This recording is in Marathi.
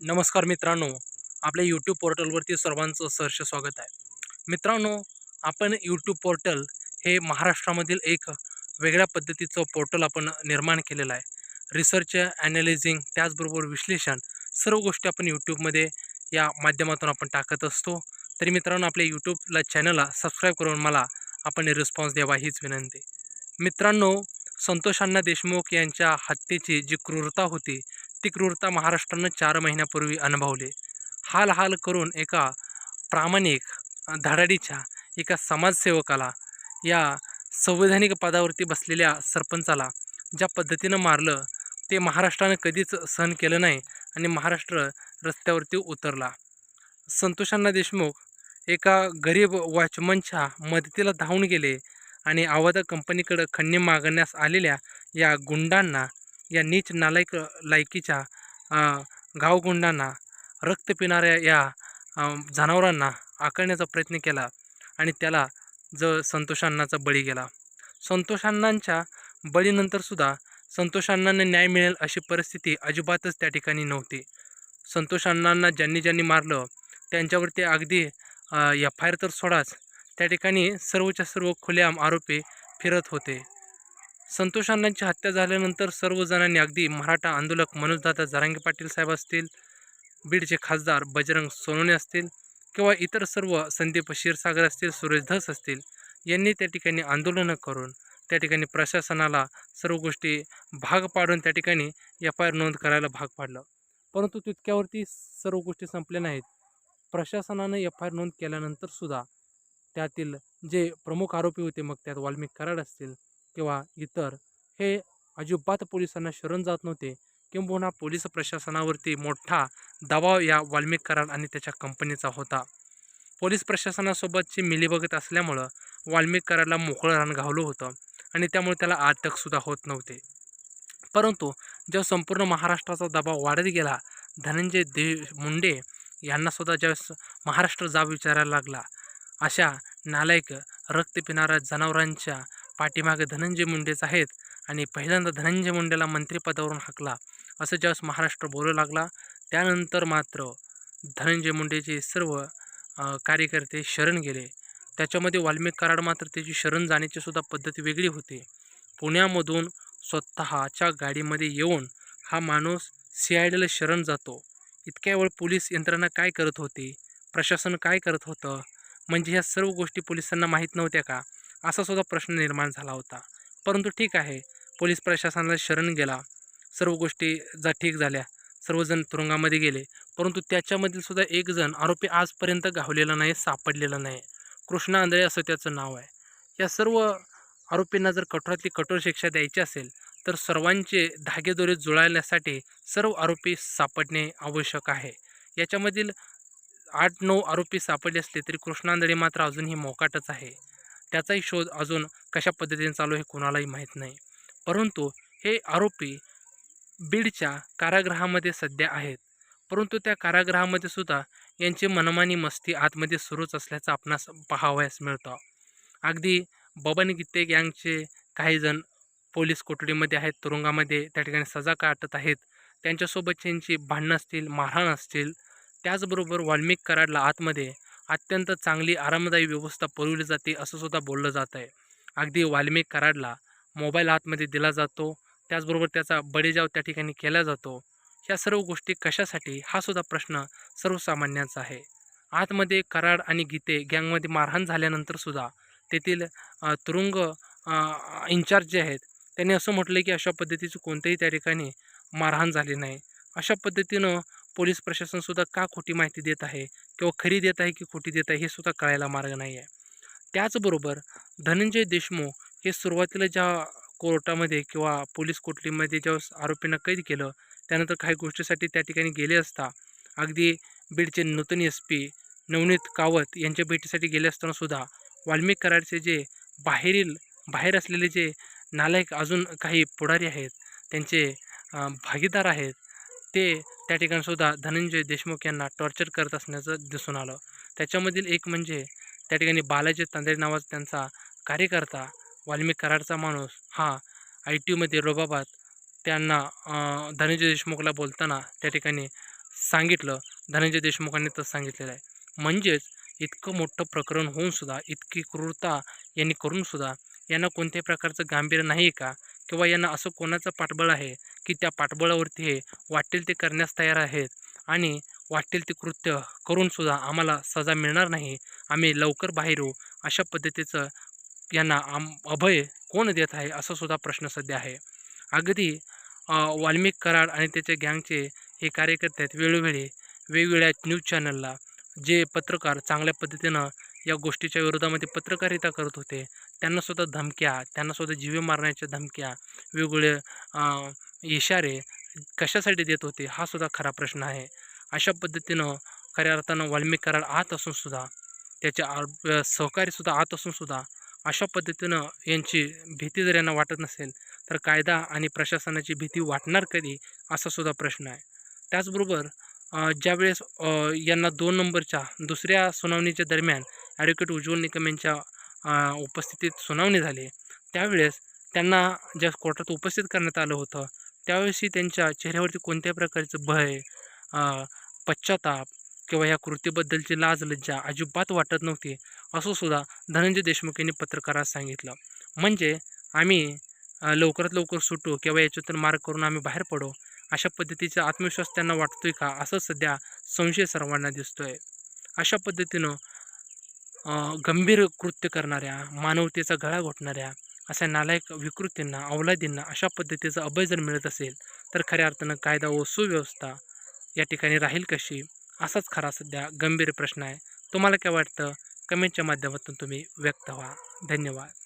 नमस्कार मित्रांनो आपल्या यूट्यूब पोर्टलवरती सर्वांचं सहर्ष स्वागत आहे. मित्रांनो आपण यूट्यूब पोर्टल हे महाराष्ट्रामधील एक वेगळ्या पद्धतीचं पोर्टल आपण निर्माण केलेलं आहे. रिसर्च ॲनालिझिंग त्याचबरोबर विश्लेषण सर्व गोष्टी आपण यूट्यूबमध्ये या माध्यमातून आपण टाकत असतो. तरी मित्रांनो आपल्या यूट्यूबला चॅनलला सबस्क्राईब करून मला आपण रिस्पॉन्स द्यावा हीच विनंती. मित्रांनो संतोष अण्णा देशमुख यांच्या हत्येची जी क्रूरता होती आर्थिक क्रूरता महाराष्ट्रानं चार महिन्यापूर्वी अनुभवले. हाल हाल करून एका प्रामाणिक धडाडीच्या एका समाजसेवकाला या संवैधानिक पदावरती बसलेल्या सरपंचाला ज्या पद्धतीनं मारलं ते महाराष्ट्रानं कधीच सहन केलं नाही आणि महाराष्ट्र रस्त्यावरती उतरला. संतोषांना देशमुख एका गरीब वॉचमनच्या मदतीला धावून गेले आणि आवादा कंपनीकडं खंडणी मागण्यास आलेल्या या गुंडांना या नीच नालायक लायकीच्या गावगुंडांना रक्त पिणाऱ्या या जनावरांना आकळण्याचा प्रयत्न केला आणि त्याला ज संतोषांनाचा बळी गेला. संतोषांनांच्या बळीनंतरसुद्धा संतोषांनांना न्याय मिळेल अशी परिस्थिती अजिबातच त्या ठिकाणी नव्हती. संतोषांनांना ज्यांनी ज्यांनी मारलं त्यांच्यावरती अगदी एफ आय आर तर सोडाच त्या ठिकाणी सर्वच्या सर्व खुलेआम आरोपी फिरत होते. संतोष अण्णांची हत्या झाल्यानंतर सर्वजणांनी अगदी मराठा आंदोलक मनोजदादा जारांगे पाटील साहेब असतील बीडचे खासदार बजरंग सोनवणे असतील किंवा इतर सर्व संदीप क्षीरसागर असतील सुरेश धस असतील यांनी त्या ठिकाणी आंदोलनं करून त्या ठिकाणी प्रशासनाला सर्व गोष्टी भाग पाडून त्या ठिकाणी एफ आय आर नोंद करायला भाग पाडलं. परंतु तितक्यावरती सर्व गोष्टी संपल्या नाहीत. प्रशासनानं एफ आय आर नोंद केल्यानंतरसुद्धा त्यातील जे प्रमुख आरोपी होते मग त्यात वाल्मिक कराड असतील किंवा इतर हे अजिबात पोलिसांना शरण जात नव्हते. किंबहुना पोलीस प्रशासनावरती मोठा दबाव या वाल्मिक कराड आणि त्याच्या कंपनीचा होता. पोलीस प्रशासनासोबतची मिलीभगत असल्यामुळं वाल्मिक कराडला मोकळं रान घावलं होतं आणि त्यामुळे त्याला अटकसुद्धा होत नव्हते. परंतु जेव्हा संपूर्ण महाराष्ट्राचा दबाव वाढत गेला धनंजय दे मुंडे यांनासुद्धा ज्यावेळेस महाराष्ट्र जाब विचारायला लागला अशा नालायक रक्त पिणाऱ्या जनावरांच्या पाठीमागे धनंजय मुंडेच आहेत आणि पहिल्यांदा धनंजय मुंडेला मंत्रिपदावरून हाकला. असं ज्यावेळेस महाराष्ट्र बोलू लागला त्यानंतर मात्र धनंजय मुंडेचे सर्व कार्यकर्ते शरण गेले. त्याच्यामध्ये वाल्मिक कराड मात्र त्याची शरण जाण्याची सुद्धा पद्धत वेगळी होती. पुण्यामधून स्वतःच्या गाडीमध्ये येऊन हा माणूस सी आय डीला शरण जातो. इतक्या वेळ पोलीस यंत्रणा काय करत होती? प्रशासन काय करत होतं? म्हणजे ह्या सर्व गोष्टी पोलिसांना माहीत नव्हत्या का? असा सुद्धा प्रश्न निर्माण झाला होता. परंतु ठीक आहे. पोलीस प्रशासनाला शरण गेला. सर्व गोष्टी जा ठीक झाल्या. सर्वजण तुरुंगामध्ये गेले. परंतु त्याच्यामधील सुद्धा एक जण आरोपी आजपर्यंत गावलेला नाही सापडलेला नाही. कृष्णा आंधळे असं त्याचं नाव आहे. या सर्व आरोपींना जर कठोरातली कठोर शिक्षा द्यायची असेल तर सर्वांचे धागेदोरे जुळवण्यासाठी सर्व आरोपी सापडणे आवश्यक आहे. याच्यामधील आठ नऊ आरोपी सापडले असले तरी कृष्णांदळे मात्र अजूनही मोकाटच आहे. त्याचाही शोध अजून कशा पद्धतीने चालू हे कोणालाही माहीत नाही. परंतु हे आरोपी बीडच्या कारागृहामध्ये सध्या आहेत. परंतु त्या कारागृहामध्ये सुद्धा यांची मनमानी मस्ती आतमध्ये सुरूच असल्याचं आपणास पाहावयास मिळतं. अगदी बबन गीते गँगचे काही जण पोलीस कोठडीमध्ये आहेत तुरुंगामध्ये त्या ठिकाणी सजा काटत आहेत. त्यांच्यासोबतच्यांची भांडणं असतील मारहाण असतील त्याचबरोबर वाल्मिक कराडला आतमध्ये अत्यंत चांगली आरामदायी व्यवस्था पुरवली जाते असं सुद्धा बोललं जात आहे. अगदी वाल्मिक कराडला मोबाईल आतमध्ये दिला जातो त्याचबरोबर त्याचा बडेजाव त्या ठिकाणी केला जातो. ह्या सर्व गोष्टी कशासाठी? हा सुद्धा प्रश्न सर्वसामान्यांचा आहे. आतमध्ये कराड आणि गीते गँगमध्ये मारहाण झाल्यानंतरसुद्धा तेथील तुरुंग इन्चार्ज जे आहेत त्यांनी असं म्हटलं की अशा पद्धतीची कोणत्याही त्या ठिकाणी मारहाण झाली नाही. अशा पद्धतीनं पोलीस प्रशासनसुद्धा का खोटी माहिती देत आहे? किंवा खरी देत आहे की खोटी देत आहे हे सुद्धा कळायला मार्ग नाही आहे. त्याचबरोबर धनंजय देशमुख हे सुरुवातीला ज्या कोर्टामध्ये किंवा पोलीस कोठलीमध्ये जेव्हा आरोपींना कैद केलं त्यानंतर काही गोष्टीसाठी त्या ठिकाणी गेले असता अगदी बीडचे नूतन एस पी नवनीत कावत यांच्या भेटीसाठी गेले असताना सुद्धा वाल्मिक कराडचे जे बाहेरील बाहेर असलेले जे नालायक अजून काही पुढारी आहेत त्यांचे भागीदार आहेत ते त्या ठिकाणीसुद्धा धनंजय देशमुख यांना टॉर्चर करत असण्याचं दिसून आलं. त्याच्यामधील एक म्हणजे त्या ठिकाणी बालाजी तांदळे नावाचा त्यांचा कार्यकर्ता वाल्मिक कराडचा माणूस हा आय टी यूमध्ये रोबाबाद त्यांना धनंजय देशमुखला बोलताना त्या ठिकाणी सांगितलं. धनंजय देशमुखांनी तसं सांगितलेलं आहे. म्हणजेच इतकं मोठं प्रकरण होऊनसुद्धा इतकी क्रूरता यांनी करूनसुद्धा यांना कोणत्याही प्रकारचं गांभीर्य नाही आहे का? किंवा यांना असं कोणाचं पाठबळ आहे? की त्या पाठबळावरती हे वाटेल ते करण्यास तयार आहेत. आणि वाटेल ते कृत्य करूनसुद्धा आम्हाला सजा मिळणार नाही. आम्ही लवकर बाहेर येऊ. अशा पद्धतीचं यांना आम अभय कोण देत आहे? असा सुद्धा प्रश्न सध्या आहे. अगदी वाल्मिक कराड आणि त्याच्या गँगचे हे कार्यकर्ते आहेत वेळोवेळी वेगवेगळ्या न्यूज चॅनलला जे पत्रकार चांगल्या पद्धतीनं या गोष्टीच्या विरोधामध्ये पत्रकारिता करत होते. त्यांनासुद्धा धमक्या त्यांनासुद्धा जीवे मारण्याच्या धमक्या वेगवेगळे इशारे कशासाठी देत होते हा सुद्धा खरा प्रश्न आहे. अशा पद्धतीनं खऱ्या अर्थानं वाल्मिक कराड आत असूनसुद्धा त्याचे सहकारीसुद्धा आत असूनसुद्धा अशा पद्धतीनं यांची भीती जर यांना वाटत नसेल तर कायदा आणि प्रशासनाची भीती वाटणार कधी असा सुद्धा प्रश्न आहे. त्याचबरोबर ज्यावेळेस यांना दोन नंबरच्या दुसऱ्या सुनावणीच्या दरम्यान ॲडव्होकेट उज्ज्वल निकम यांच्या उपस्थितीत सुनावणी झाली त्यावेळेस त्यांना ज्या कोर्टात उपस्थित करण्यात आलं होतं त्यावेळेसही त्यांच्या चेहऱ्यावरती कोणत्याही प्रकारचं भय पश्चाताप किंवा या कृतीबद्दलची लाज लज्जा अजिबात वाटत नव्हती असं सुद्धा धनंजय देशमुख यांनी पत्रकारास सांगितलं. म्हणजे आम्ही लवकरात लवकर सुटू किंवा याच्यातून मार्ग करून आम्ही बाहेर पडू अशा पद्धतीचा आत्मविश्वास त्यांना वाटतोय का असं सध्या संशय सर्वांना दिसतोय. अशा पद्धतीनं गंभीर कृत्य करणाऱ्या मानवतेचा गळा घोटणाऱ्या अशा नालायक विकृतींना अवलादींना अशा पद्धतीचं अभय जर मिळत असेल तर खऱ्या अर्थानं कायदा व सुव्यवस्था या ठिकाणी राहील कशी? असाच खरा सध्या गंभीर प्रश्न आहे. तुम्हाला काय वाटतं? कमेंटच्या माध्यमातून तुम्ही व्यक्त व्हा. धन्यवाद.